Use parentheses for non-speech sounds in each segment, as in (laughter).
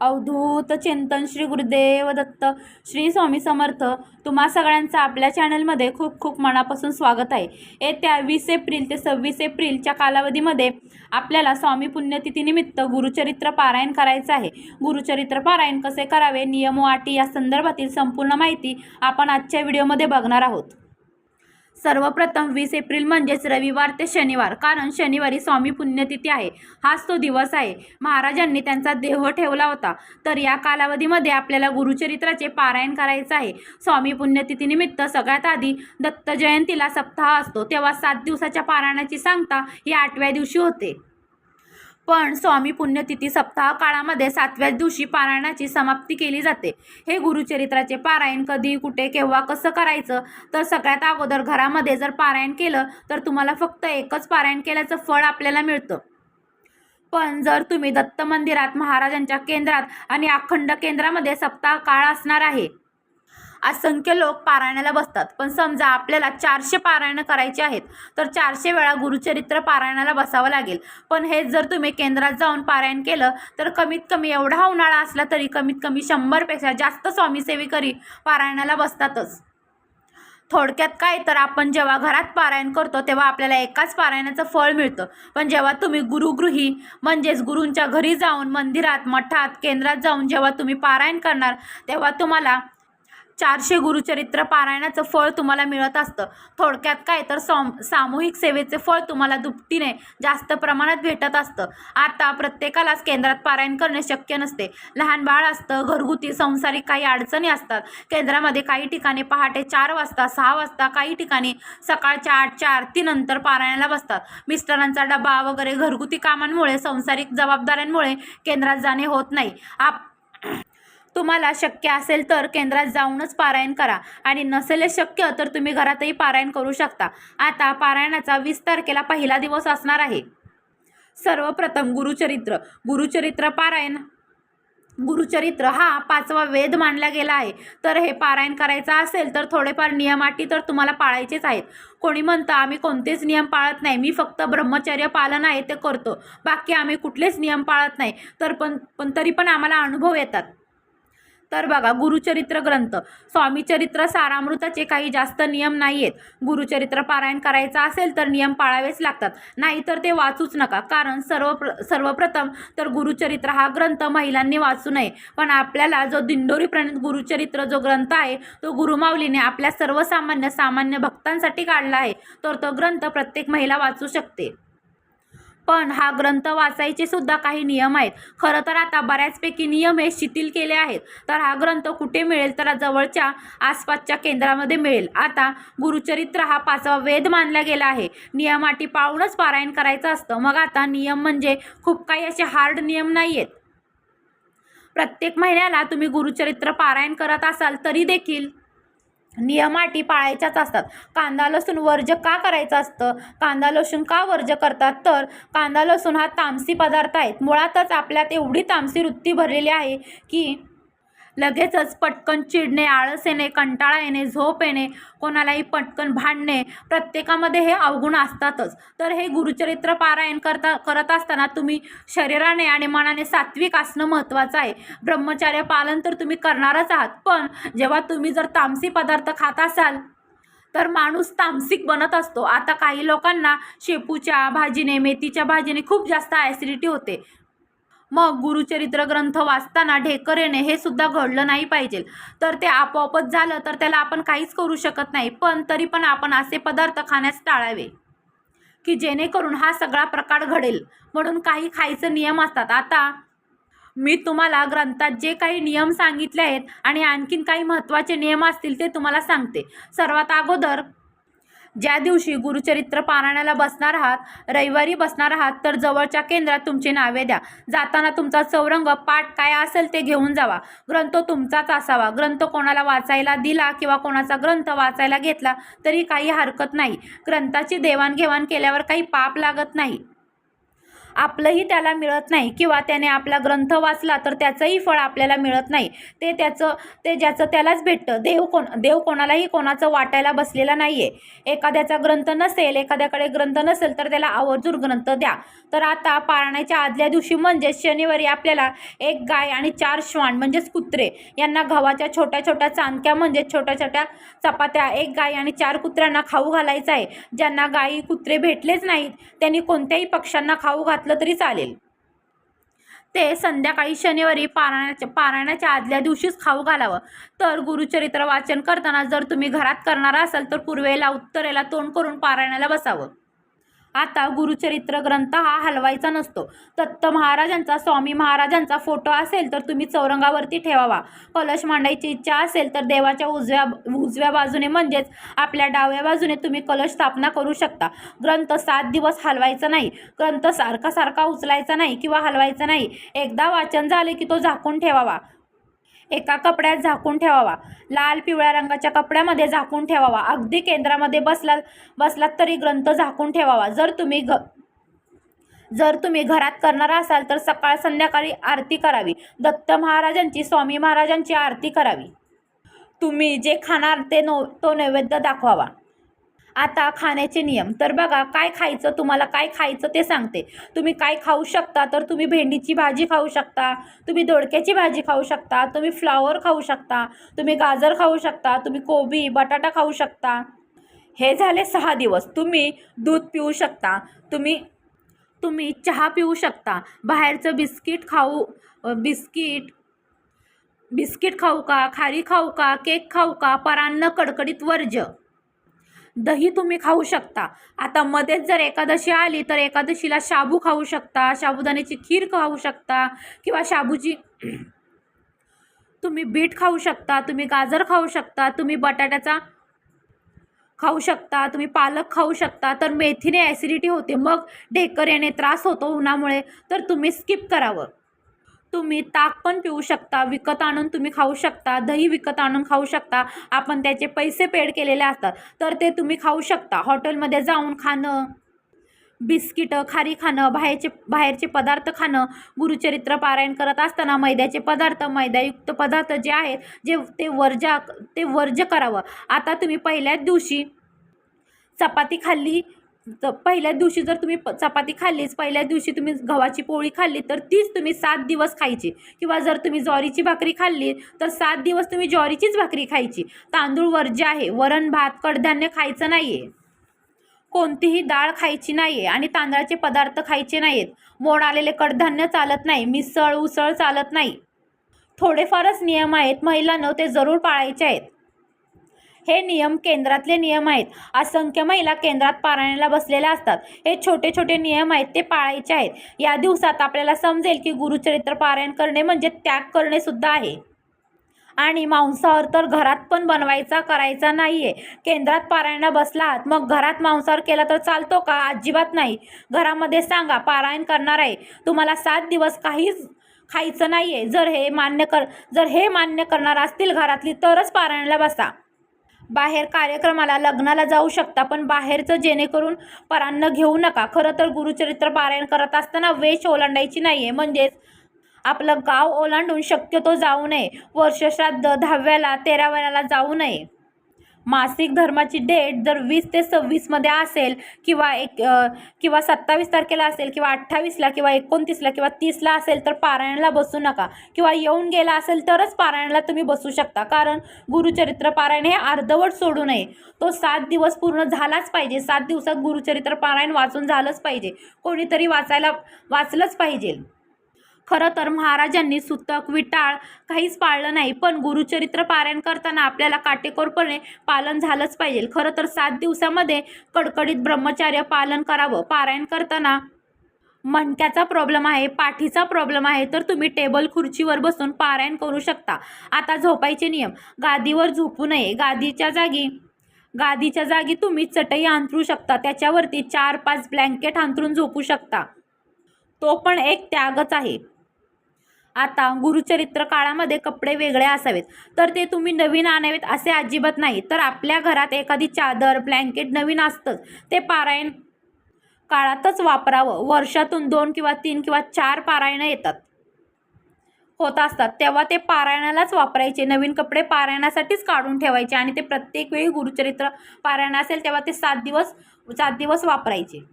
अवधूत चिंतन श्री गुरुदेव दत्त श्री स्वामी समर्थ. तुम्हा सगळ्यांचं आपल्या चॅनलमध्ये खूप खूप मनापासून स्वागत आहे. येत्या वीस एप्रिल ते सव्वीस एप्रिलच्या कालावधीमध्ये आपल्याला स्वामी पुण्यतिथीनिमित्त गुरुचरित्र पारायण करायचं आहे. गुरुचरित्र पारायण कसे करावे नियम व अटी या संदर्भातील संपूर्ण माहिती आपण आजच्या व्हिडिओमध्ये बघणार आहोत. सर्वप्रथम वीस एप्रिल म्हणजेच रविवार ते शनिवार कारण शनिवारी स्वामी पुण्यतिथी आहे. हाच तो दिवस आहे. महाराजांनी त्यांचा देह ठेवला होता. तर या कालावधीमध्ये आपल्याला गुरुचरित्राचे पारायण करायचं आहे. स्वामी पुण्यतिथीनिमित्त सगळ्यात आधी दत्त जयंतीला सप्ताह असतो. तेव्हा सात दिवसाच्या पारायणाची सांगता ही आठव्या दिवशी होते. पण स्वामी पुण्यतिथी सप्ताह काळामध्ये सातव्याच दिवशी पारायणाची समाप्ती केली जाते. हे गुरुचरित्राचे पारायण कधी कुठे केव्हा कसं करायचं? तर सगळ्यात अगोदर घरामध्ये जर पारायण केलं तर तुम्हाला फक्त एकच पारायण केल्याचं फळ आपल्याला मिळतं. पण जर तुम्ही दत्त मंदिरात महाराजांच्या केंद्रात आणि अखंड केंद्रामध्ये सप्ताह काळ असणार आहे असंख्य लोक पारायणाला बसतात. पण समजा आपल्याला चारशे पारायणं करायची आहेत तर चारशे वेळा गुरुचरित्र पारायणाला बसावं लागेल. पण हेच जर तुम्ही केंद्रात जाऊन पारायण केलं तर कमीत कमी एवढा उन्हाळा असला तरी कमीत कमी शंभरपेक्षा जास्त स्वामीसेविकरी पारायणाला बसतातच. थोडक्यात काय तर आपण जेव्हा घरात पारायण करतो तेव्हा आपल्याला एकाच पारायणाचं फळ मिळतं. पण जेव्हा तुम्ही गुरुगृही म्हणजेच गुरूंच्या घरी जाऊन मंदिरात मठात केंद्रात जाऊन जेव्हा तुम्ही पारायण करणार तेव्हा तुम्हाला चारशे गुरुचरित्र पारायणाचं फळ तुम्हाला मिळत असतं. थोडक्यात काय? तर सम सामूहिक सेवेचे फळ तुम्हाला दुपटीने जास्त प्रमाणात भेटत असतं. आता प्रत्येकालाच केंद्रात पारायण करणे शक्य नसते. लहान बाळ असतं घरगुती संसारिक काही अडचणी असतात. केंद्रामध्ये काही ठिकाणी पहाटे चार वाजता सहा वाजता काही ठिकाणी सकाळच्या आठच्या आरतीनंतर पारायणाला बसतात. मिस्टरांचा डबा वगैरे घरगुती कामांमुळे संसारिक जबाबदाऱ्यांमुळे केंद्रात जाणे होत नाही. आप तुम्हाला शक्य असेल तर केंद्रात जाऊनच पारायण करा. आणि नसेल शक्य तर तुम्ही घरातही पारायण करू शकता. आता पारायणाचा वीस तारखेला पहिला दिवस असणार आहे. सर्वप्रथम गुरुचरित्र. गुरुचरित्र पारायण. गुरुचरित्र हा पाचवा वेद मानला गेला आहे. तर हे पारायण करायचं असेल तर थोडेफार नियमाटी तर तुम्हाला पाळायचेच आहेत. कोणी म्हणतं आम्ही कोणतेच नियम पाळत नाही. मी फक्त ब्रह्मचर्य पालन आहे ते करतो. बाकी आम्ही कुठलेच नियम पाळत नाही. तर पण पण तरी पण आम्हाला अनुभव येतात. तर बघा गुरुचरित्र ग्रंथ. स्वामीचरित्र सारामृताचे काही जास्त नियम नाही आहेत गुरुचरित्र पारायण करायचं असेल तर नियम पाळावेच लागतात. नाही तर ते वाचूच नका. कारण सर्व प्र सर्वप्रथम तर गुरुचरित्र हा ग्रंथ महिलांनी वाचू नये. पण आपल्याला जो दिंडोरी प्रणित गुरुचरित्र जो ग्रंथ आहे तो गुरुमाऊलीने आपल्या सर्वसामान्य सामान्य भक्तांसाठी काढला आहे तर तो ग्रंथ प्रत्येक महिला वाचू शकते. पण हा ग्रंथ वाचायचे सुद्धा काही नियम आहेत. खरं तर आता बऱ्याचपैकी नियम हे शिथिल केले आहेत. तर हा ग्रंथ कुठे मिळेल? तर जवळच्या आसपासच्या केंद्रामध्ये मिळेल. आता गुरुचरित्र हा पाचवा वेद मानला गेला आहे. नियमाटी पाळूनच पारायण करायचं असतं. मग आता नियम म्हणजे खूप काही असे हार्ड नियम नाही आहेत प्रत्येक महिन्याला तुम्ही गुरुचरित्र पारायण करत असाल तरी देखील नियमाटी पाळायच्याच असतात. कांदा लसूण वर्ज का करायचं असतं? कांदा लसूण का वर्ज करतात? तर कांदा लसूण हा तामसी पदार्थ आहेत. मुळातच आपल्यात एवढी तामसी वृत्ती भरलेली आहे की लगेचच पटकन चिडणे आळस येणे कंटाळा येणे झोप येणे कोणालाही पटकन भांडणे प्रत्येकामध्ये हे अवगुण असतातच. तर हे गुरुचरित्र पारायण करता करत असताना तुम्ही शरीराने आणि मनाने सात्विक असणं महत्त्वाचं आहे. ब्रह्मचार्य पालन तर तुम्ही करणारच आहात पण जेव्हा तुम्ही जर तामसी पदार्थ खात असाल तर माणूस तामसिक बनत असतो. आता काही लोकांना शेपूच्या भाजीने मेथीच्या भाजीने खूप जास्त ॲसिडिटी होते. मग गुरुचरित्र ग्रंथ वाचताना ढेकर येणे हे सुद्धा घडलं नाही पाहिजे. तर ते आपोआपच झालं तर त्याला आपण काहीच करू शकत नाही. पण तरी पण आपण असे पदार्थ खाण्यास टाळावे. की जेणेकरून हा सगळा प्रकार घडेल. म्हणून काही खायचे नियम असतात. आता मी तुम्हाला ग्रंथात जे काही नियम सांगितले आहेत आणि आणखीन काही महत्त्वाचे नियम असतील ते तुम्हाला सांगते. सर्वात अगोदर ज्या दिवशी गुरुचरित्र पारायणाला बसणार आहात रविवारी बसणार आहात तर जवळच्या केंद्रात तुमची नावे द्या. जाताना तुमचा चौरंग पाठ काय असेल ते घेऊन जावा. ग्रंथ तुमचाच असावा. ग्रंथ कोणाला वाचायला दिला किंवा कोणाचा ग्रंथ वाचायला घेतला तरी काही हरकत नाही. ग्रंथाची देवाणघेवाण केल्यावर काही पाप लागत नाही. आपलंही त्याला मिळत नाही किंवा त्याने आपला ग्रंथ वाचला तर त्याचंही फळ आपल्याला मिळत नाही. ते त्याचं ते ज्याचं त्यालाच भेटतं. देव कोण देव कोणालाही कोणाचं वाटायला बसलेला नाही आहे एखाद्याचा ग्रंथ नसेल एखाद्याकडे ग्रंथ नसेल तर त्याला आवर्जून ग्रंथ द्या. तर आता पाळण्याच्या आदल्या दिवशी म्हणजेच शनिवारी आपल्याला एक गाय आणि चार श्वान म्हणजेच कुत्रे यांना गव्हाच्या छोट्या छोट्या चांदक्या म्हणजेच छोट्या छोट्या चपात्या एक गाय आणि चार कुत्र्यांना खाऊ घालायचं आहे. ज्यांना गायी कुत्रे भेटलेच नाहीत त्यांनी कोणत्याही पक्ष्यांना खाऊ घातलं तरी चालेल. ते संध्याकाळी शनिवारी पारायणाच्या पारायणाच्या आदल्या दिवशीच खाऊ घालावं. तर गुरुचरित्र वाचन करताना जर तुम्ही घरात करणार असाल तर पूर्वेला उत्तरेला तोंड करून पारायणाला बसावं. आता गुरुचरित्र ग्रंथ हा हलवायचा नसतो. दत्त महाराजांचा स्वामी महाराजांचा फोटो असेल तर तुम्ही चौरंगावरती ठेवावा. कलश मांडायची इच्छा असेल तर देवाच्या उजव्या उजव्या बाजूने म्हणजेच आपल्या डाव्या बाजूने तुम्ही कलश स्थापना करू शकता. ग्रंथ सात दिवस हलवायचा नाही. ग्रंथ सारखा सारखा उचलायचा नाही किंवा हलवायचा नाही. एकदा वाचन झाले की तो झाकून ठेवावा. एका कपड्यात झाकून ठेवावा. लाल पिवळ्या रंगाच्या कपड्यामध्ये झाकून ठेवावा. अगदी केंद्रामध्ये बसला बसलात तरी ग्रंथ झाकून ठेवावा. जर तुम्ही घ जर तुम्ही घरात करणार असाल तर सकाळ संध्याकाळी आरती करावी. दत्त महाराजांची स्वामी महाराजांची आरती करावी. तुम्ही जे खाणार ते नो तो नैवेद्य दाखवावा. आता खाण्याचे नियम. तर बघा काय खायचं तुम्हाला काय खायचं ते सांगते. तुम्ही काय खाऊ शकता तर तुम्ही भेंडीची भाजी खाऊ शकता तुम्ही दोडक्याची भाजी खाऊ शकता तुम्ही फ्लावर खाऊ शकता तुम्ही गाजर खाऊ शकता तुम्ही कोबी बटाटा खाऊ शकता. हे झाले सहा दिवस. तुम्ही दूध पिऊ शकता तुम्ही तुम्ही चहा पिऊ शकता बाहेरचं बिस्किट खाऊ बिस्किट बिस्किट खाऊ का खारी खाऊ का केक खाऊ का परान्न कडकडीत वर्ज दही तुम्ही खाऊ शकता. आता मध्येच जर एकादशी आली तर एकादशीला शाबू खाऊ शकता शाबुदाण्याची खीर खाऊ शकता किंवा शाबूची (clears throat) तुम्ही बीट खाऊ शकता तुम्ही गाजर खाऊ शकता तुम्ही बटाट्याचा खाऊ शकता तुम्ही पालक खाऊ शकता. तर मेथीने ॲसिडिटी होते मग ढेकर येणे त्रास होतो उन्हामुळे तर तुम्ही स्किप करावं. तुम्ही ताक पण पिऊ शकता विकत आणून तुम्ही खाऊ शकता दही विकत आणून खाऊ शकता आपण त्याचे पैसे पेड केलेले असतात तर ते तुम्ही खाऊ शकता. हॉटेलमध्ये जाऊन खाणं बिस्किटं खारी खाणं बाहेरचे बाहेरचे पदार्थ खाणं गुरुचरित्र पारायण करत असताना मैद्याचे पदार्थ मैद्यायुक्त पदार्थ जे आहेत जे ते वर्जा ते वर्ज करावं. आता तुम्ही पहिल्याच दिवशी चपाती खाल्ली तर पहिल्या दिवशी जर तुम्ही प- चपाती खाल्लीच पहिल्या दिवशी तुम्ही गव्हाची पोळी खाल्ली तर तीच तुम्ही सात दिवस खायची. किंवा जर तुम्ही ज्वारीची भाकरी खाल्ली तर सात दिवस तुम्ही ज्वारीचीच भाकरी खायची. तांदूळ वर्ज्य आहे वरण भात कडधान्य खायचं नाही आहे कोणतीही डाळ खायची नाही आहे आणि तांदळाचे पदार्थ खायचे नाहीत मोड आलेले कडधान्य चालत नाही मिसळ उसळ चालत नाही. थोडेफारच नियम आहेत महिलांना ते जरूर पाळायचे आहेत. हे नियम केंद्रातले नियम आहेत. असंख्य महिला केंद्रात पारायणाला बसलेल्या असतात. हे छोटे छोटे नियम आहेत ते पाळायचे आहेत. या दिवसात आपल्याला समजेल की गुरुचरित्र पारायण करणे म्हणजे त्याग करणे सुद्धा आहे. आणि मांसाहार तर घरात पण बनवायचा करायचा नाही आहे केंद्रात पारायणा बसला आहात मग घरात मांसाहार केला तर चालतो का? अजिबात नाही. घरामध्ये सांगा पारायण करणार आहे. तुम्हाला सात दिवस काहीच खायचं नाही आहे जर हे मान्य कर जर हे मान्य करणार असतील घरातली तरच पारायणाला बसा. बाहेर कार्यक्रमाला लग्नाला जाऊ शकता पण बाहेरचं जेणेकरून परान्न घेऊ नका. खरं तर गुरुचरित्र पारायण करत असताना वेश ओलांडायची नाही आहे म्हणजेच आपलं गाव ओलांडून शक्यतो जाऊ नये. वर्षश्राद्ध दहाव्याला तेराव्याला जाऊ नये. मासिक धर्माची डेट जर वीस ते सव्वीसमध्ये असेल किंवा एक किंवा सत्तावीस तारखेला असेल किंवा अठ्ठावीसला किंवा एकोणतीसला किंवा तीसला असेल तर पारायणाला बसू नका. किंवा येऊन गेला असेल तरच पारायणाला तुम्ही बसू शकता. कारण गुरुचरित्र पारायण हे अर्धवट सोडू नये. तो सात दिवस पूर्ण झालाच पाहिजे. सात दिवसात गुरुचरित्र पारायण वाचून झालंच पाहिजे. कोणीतरी वाचायला वाचलंच पाहिजे. खरं तर महाराजांनी सुतक विटाळ काहीच पाळलं नाही पण गुरुचरित्र पारायण करताना आपल्याला काटेकोरपणे पालन झालंच पाहिजे. खरं तर सात दिवसामध्ये कडकडीत ब्रह्मचार्य पालन करावं. पारायण करताना मणक्याचा प्रॉब्लेम आहे पाठीचा प्रॉब्लेम आहे तर तुम्ही टेबल खुर्चीवर बसून पारायण करू शकता. आता झोपायचे नियम. गादीवर झोपू नये. गादीच्या जागी गादीच्या जागी तुम्ही चटई अंथरू शकता. त्याच्यावरती चार पाच ब्लँकेट अंथरून झोपू शकता. तो पण एक त्यागच आहे. आता गुरुचरित्र काळामध्ये कपडे वेगळे असावेत. तर ते तुम्ही नवीन आणावेत असे अजिबात नाही. तर आपल्या घरात एखादी चादर ब्लँकेट नवीन असतंच. ते पारायण काळातच वापरावं. वर्षातून दोन किंवा तीन किंवा चार पारायणं येतात. होत असतात. तेव्हा ते पारायणालाच वापरायचे. नवीन कपडे पारायणासाठीच काढून ठेवायचे आणि ते प्रत्येक वेळी गुरुचरित्र पारायण असेल तेव्हा ते सात दिवस सात दिवस वापरायचे.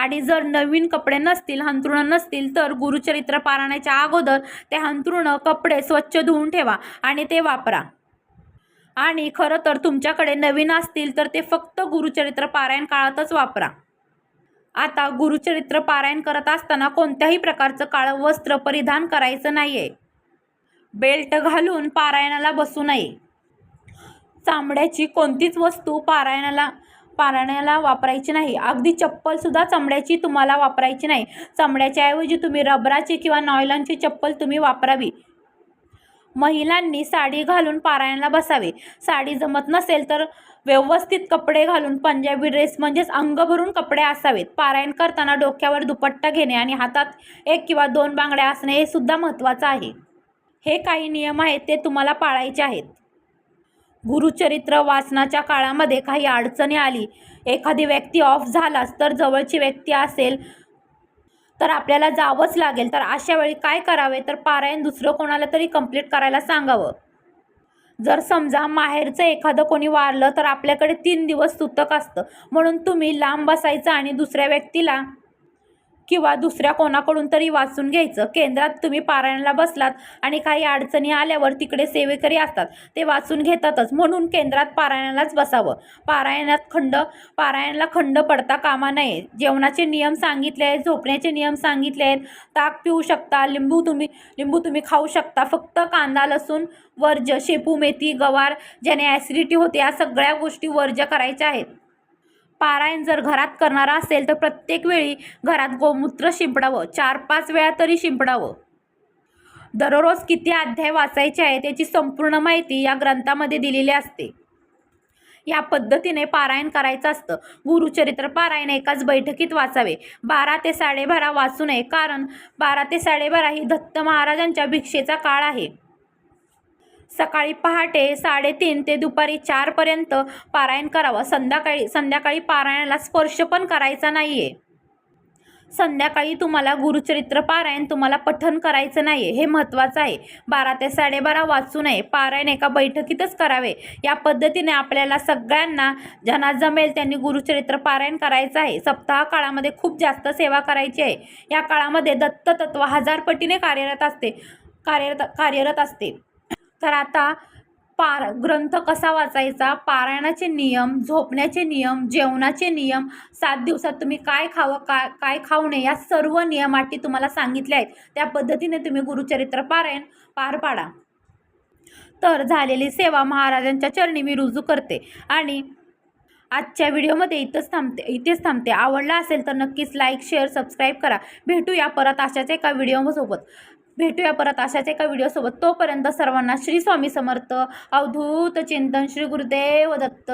आणि जर नवीन कपडे नसतील हंतरुणं नसतील तर गुरुचरित्र पारायणाच्या अगोदर ते हंतरुणं कपडे स्वच्छ धुवून ठेवा आणि ते वापरा. आणि खरं तर तुमच्याकडे नवीन असतील तर ते फक्त गुरुचरित्र पारायण काळातच वापरा. आता गुरुचरित्र पारायण करत असताना कोणत्याही प्रकारचं काळं वस्त्र परिधान करायचं नाही आहे बेल्ट घालून पारायणाला बसू नये. चामड्याची कोणतीच वस्तू पारायणाला पारायणाला वापरायची नाही. अगदी चप्पलसुद्धा चमड्याची तुम्हाला वापरायची नाही. चमड्याच्या ऐवजी तुम्ही रबराची किंवा नॉयलॉनची चप्पल तुम्ही वापरावी. महिलांनी साडी घालून पारायणाला बसावे. साडी जमत नसेल तर व्यवस्थित कपडे घालून पंजाबी ड्रेस म्हणजेच अंग भरून कपडे असावेत. पारायण करताना डोक्यावर दुपट्टा घेणे आणि हातात एक किंवा दोन बांगड्या असणे हे सुद्धा महत्त्वाचं आहे. हे काही नियम आहेत ते तुम्हाला पाळायचे आहेत. गुरुचरित्र वाचनाच्या काळामध्ये काही अडचणी आली. एखादी व्यक्ती ऑफ झालाच तर जवळची व्यक्ती असेल तर आपल्याला जावंच लागेल. तर अशा वेळी काय करावे? तर पारायण दुसरं कोणाला तरी कंप्लीट करायला सांगावं. जर समजा माहेरचं एखादं कोणी वारलं तर आपल्याकडे तीन दिवस सुतक असतं. म्हणून तुम्ही लांब बसायचं आणि दुसऱ्या व्यक्तीला किंवा दुसऱ्या कोणाकडून तरी वाचून घ्यायचं. केंद्रात तुम्ही पारायणाला बसलात आणि काही अडचणी आल्यावर तिकडे सेवेकरी असतात. ते वाचून घेतातच. म्हणून केंद्रात पारायणालाच बसावं. पारायणात खंड पारायणाला खंड पडता कामा नये. जेवणाचे नियम सांगितले आहेत झोपण्याचे नियम सांगितले आहेत. ताक पिऊ शकता लिंबू तुम्ही लिंबू तुम्ही खाऊ शकता. फक्त कांदा लसूण वर्ज शेपू मेथी गवार ज्याने ॲसिडिटी होते या सगळ्या गोष्टी वर्ज करायच्या आहेत. पारायण जर घरात करणारा असेल तर प्रत्येक वेळी घरात गोमूत्र शिंपडावं. चार पाच वेळा तरी शिंपडावं. दररोज किती अध्याय वाचायचे आहे त्याची संपूर्ण माहिती या ग्रंथामध्ये दिलेली असते. या पद्धतीने पारायण करायचं असतं. गुरुचरित्र पारायण एकाच बैठकीत वाचावे. बारा ते साडेबारा वाचू नये कारण बारा ते साडेबारा ही दत्त महाराजांच्या भिक्षेचा काळ आहे. सकाळी पहाटे साडेतीन ते दुपारी चारपर्यंत पारायण करावं. संध्याकाळी संध्याकाळी पारायणाला स्पर्श पण करायचा नाही आहे संध्याकाळी तुम्हाला गुरुचरित्र पारायण तुम्हाला पठन करायचं नाही आहे हे महत्त्वाचं आहे. बारा ते साडेबारा वाचू नये. पारायण एका बैठकीतच करावे. या पद्धतीने आपल्याला सगळ्यांना ज्यांना जमेल त्यांनी गुरुचरित्र पारायण करायचं आहे. सप्ताह काळामध्ये खूप जास्त सेवा करायची आहे. या काळामध्ये दत्ततत्व हजार पटीने कार्यरत असते. कार्यरत कार्यरत असते. तर आता पार ग्रंथ कसा वाचायचा? पारायणाचे नियम झोपण्याचे नियम जेवणाचे नियम सात दिवसात तुम्ही काय खावं काय काय खाऊ नये या सर्व नियमाटी तुम्हाला सांगितल्या आहेत. त्या पद्धतीने तुम्ही गुरुचरित्र पारायण पार पाडा. तर झालेली सेवा महाराजांच्या चरणी मी रुजू करते आणि आजच्या व्हिडिओमध्ये इथंच थांबते इथेच थांबते. आवडला असेल तर नक्कीच लाईक शेअर सबस्क्राईब करा. भेटूया परत अशाच एका व्हिडिओसोबत. भेटूया परत अशाच एका व्हिडिओसोबत. तोपर्यंत सर्वांना श्री स्वामी समर्थ. अवधूत चिंतन श्री गुरुदेव दत्त.